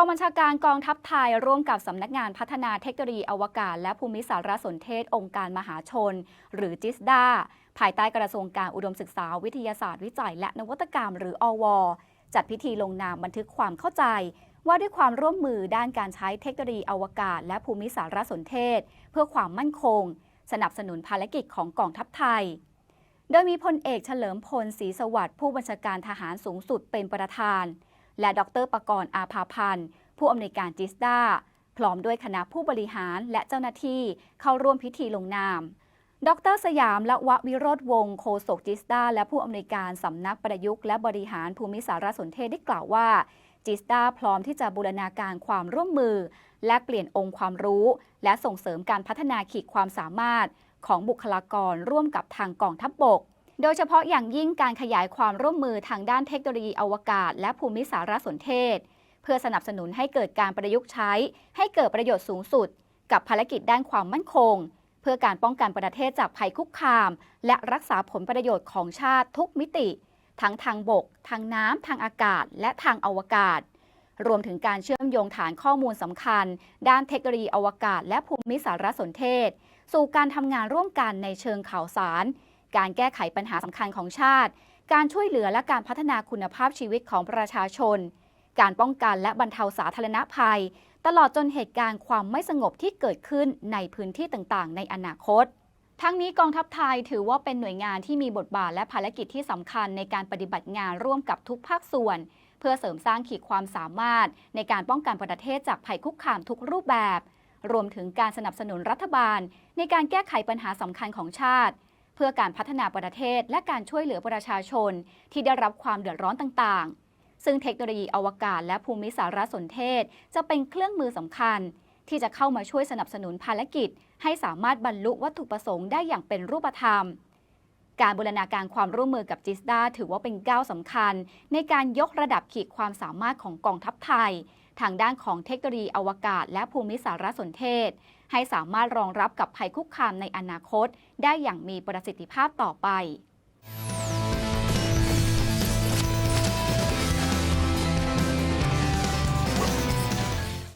องบัญชาการกองทัพไทยร่วมกับสำนักงานพัฒนาเทคโนโลยีอวกาศ และภูมิสารสนเทศองค์การมหาชน หรือจิสดาภายใต้กระทรวงการอุดมศึกษาวิทยาศาสตร์วิจัย และนวัตกรรมหรืออว จัดพิธีลงนามบันทึกความเข้าใจ ว่าด้วยความร่วมมือด้านการใช้เทคโนโลยีอวกาศ และภูมิสารสนเทศ เพื่อความมั่นคง สนับสนุนภารกิจของกองทัพไทย โดยมีพลเอกเฉลิมพลศรีสวัสดิ์ผู้บัญชาการทหารสูงสุดเป็นประธาน และดรประกรณ์อาภาพันธ์ ผู้อำนวยการจิสดาพร้อมด้วยคณะผู้บริหารและเจ้าหน้าที่เข้าร่วมพิธีลงนาม ดรสยามละวะวิโรธวงศ์โฆษกจิสดาและผู้อำนวยการสำนักประยุกต์และบริหารภูมิสารสนเทศได้กล่าวว่าจิสดาพร้อมที่จะบูรณาการความร่วมมือ และเปลี่ยนองค์ความรู้ และส่งเสริมการพัฒนาขีดความสามารถของบุคลากรร่วมกับทางกองทัพบบก โดยเฉพาะอย่างยิ่งการขยายความร่วมมือทางด้านเทคโนโลยีอวกาศ และภูมิสารสนเทศ เพื่อสนับสนุนให้เกิดการประยุกต์ใช้ ให้เกิดประโยชน์สูงสุด กับภารกิจด้านความมั่นคง เพื่อการป้องกันประเทศจากภัยคุกคาม และรักษาผลประโยชน์ของชาติทุกมิติ ทั้งทางบก ทางน้ำทางอากาศ และทางอวกาศ รวมถึงการเชื่อมโยงฐานข้อมูลสำคัญ ด้านเทคโนโลยีอวกาศ และภูมิสารสนเทศ สู่การทำงานร่วมกันในเชิงข่าวสาร การแก้ไขปัญหาสำคัญของชาติ การช่วยเหลือและการพัฒนาคุณภาพชีวิตของประชาชน การป้องกันและบรรเทาสาธารณภัย ตลอดจนเหตุการณ์ความไม่สงบที่เกิดขึ้นในพื้นที่ต่างๆ ในอนาคต ทั้งนี้กองทัพไทยถือว่าเป็นหน่วยงานที่มีบทบาทและภารกิจที่สำคัญในการปฏิบัติงานร่วมกับทุกภาคส่วน เพื่อเสริมสร้างขีดความสามารถ ในการป้องกันประเทศจากภัยคุกคามทุกรูปแบบรวมถึงการสนับสนุนรัฐบาล ในการแก้ไขปัญหาสำคัญของชาติ พื่อการพัฒนาประเทศและการช่วยเหลือประชาชน ที่ได้รับความเดือดร้อนต่างๆ ซึ่งเทคโนโลยีอวกาศและภูมิสารสนเทศ จะเป็นเครื่องมือสำคัญ ที่จะเข้ามาช่วยสนับสนุนภารกิจ ให้สามารถบรรลุวัตถุประสงค์ได้อย่างเป็นรูปธรรม การบูรณาการความร่วมมือกับจิสดาถือว่าเป็นก้าวสำคัญ ในการยกระดับขีดความสามารถของกองทัพไทย ทางด้านของเทคโนโลยีอวกาศ และภูมิสารสนเทศ ให้สามารถรองรับกับภัยคุกคามในอนาคต ได้อย่างมีประสิทธิภาพต่อไป